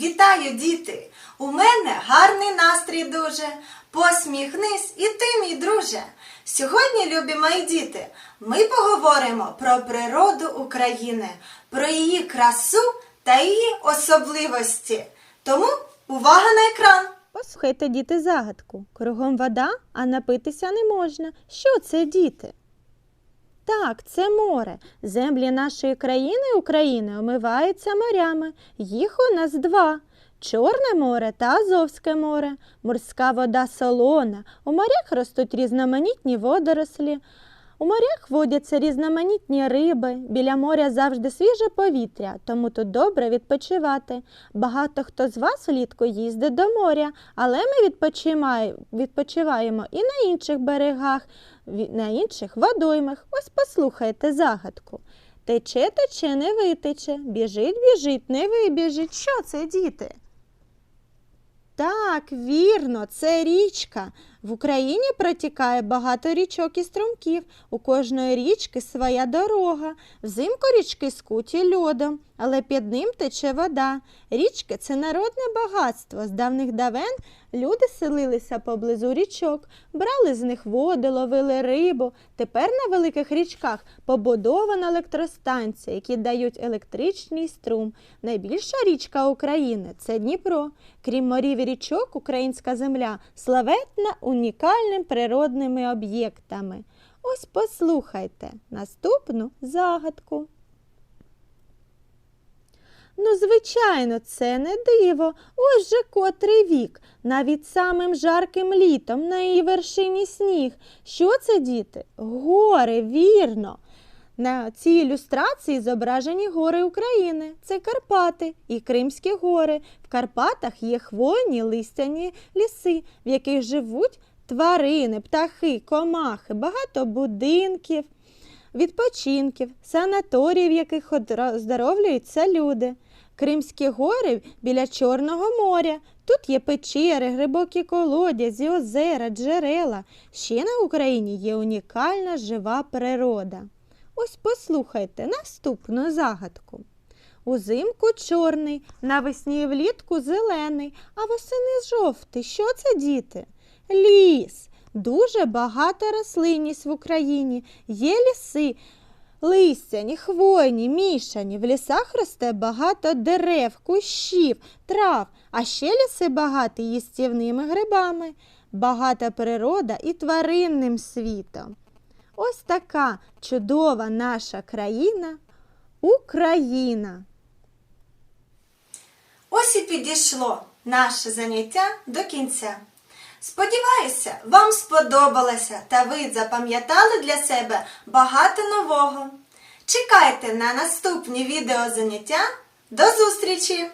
Вітаю, діти! У мене гарний настрій дуже. Посміхнись і ти, мій друже. Сьогодні, любі мої діти, ми поговоримо про природу України, про її красу та її особливості. Тому увага на екран! Послухайте, діти, загадку. Кругом вода, а напитися не можна. Що це, діти? Так, це море. Землі нашої країни України омиваються морями. Їх у нас два. Чорне море та Азовське море. Морська вода солона. У морях ростуть різноманітні водорослі. У морях водяться різноманітні риби. Біля моря завжди свіже повітря, тому тут добре відпочивати. Багато хто з вас влітку їздить до моря, але ми відпочиваємо, і на інших берегах, на інших водоймах. Ось послухайте загадку. Тече, тече, не витече, біжить, біжить, не вибіжить. Що це, діти? Так, вірно, це річка. В Україні протікає багато річок і струмків. У кожної річки своя дорога. Взимку річки скуті льодом, але під ним тече вода. Річки це народне багатство. З давних давен люди селилися поблизу річок, брали з них воду, ловили рибу. Тепер на великих річках побудована електростанція, які дають електричний струм. Найбільша річка України це Дніпро. Крім морів і річок, українська земля славетна унікальними природними об'єктами. Ось послухайте наступну загадку. Ну, звичайно, це не диво. Ось же котрий вік, навіть самим жарким літом на її вершині сніг. Що це, діти? Гори, вірно. На цій ілюстрації зображені гори України. Це Карпати і Кримські гори. В Карпатах є хвойні листяні ліси, в яких живуть тварини, птахи, комахи, багато будинків, відпочинків, санаторіїв, в яких оздоровлюються люди. Кримські гори біля Чорного моря. Тут є печери, глибокі колодязі, озера, джерела. Ще на Україні є унікальна жива природа. Ось послухайте наступну загадку. Узимку чорний, навесні влітку зелений, а восени жовтий. Що це, діти? Ліс. Дуже багата рослинність в Україні. Є ліси, листяні, хвойні, мішані. В лісах росте багато дерев, кущів, трав, а ще ліси багаті їстівними грибами. Багата природа і тваринним світом. Ось така чудова наша країна Україна. Ось і підійшло наше заняття до кінця. Сподіваюся, вам сподобалося та ви запам'ятали для себе багато нового. Чекайте на наступні відеозаняття. До зустрічі!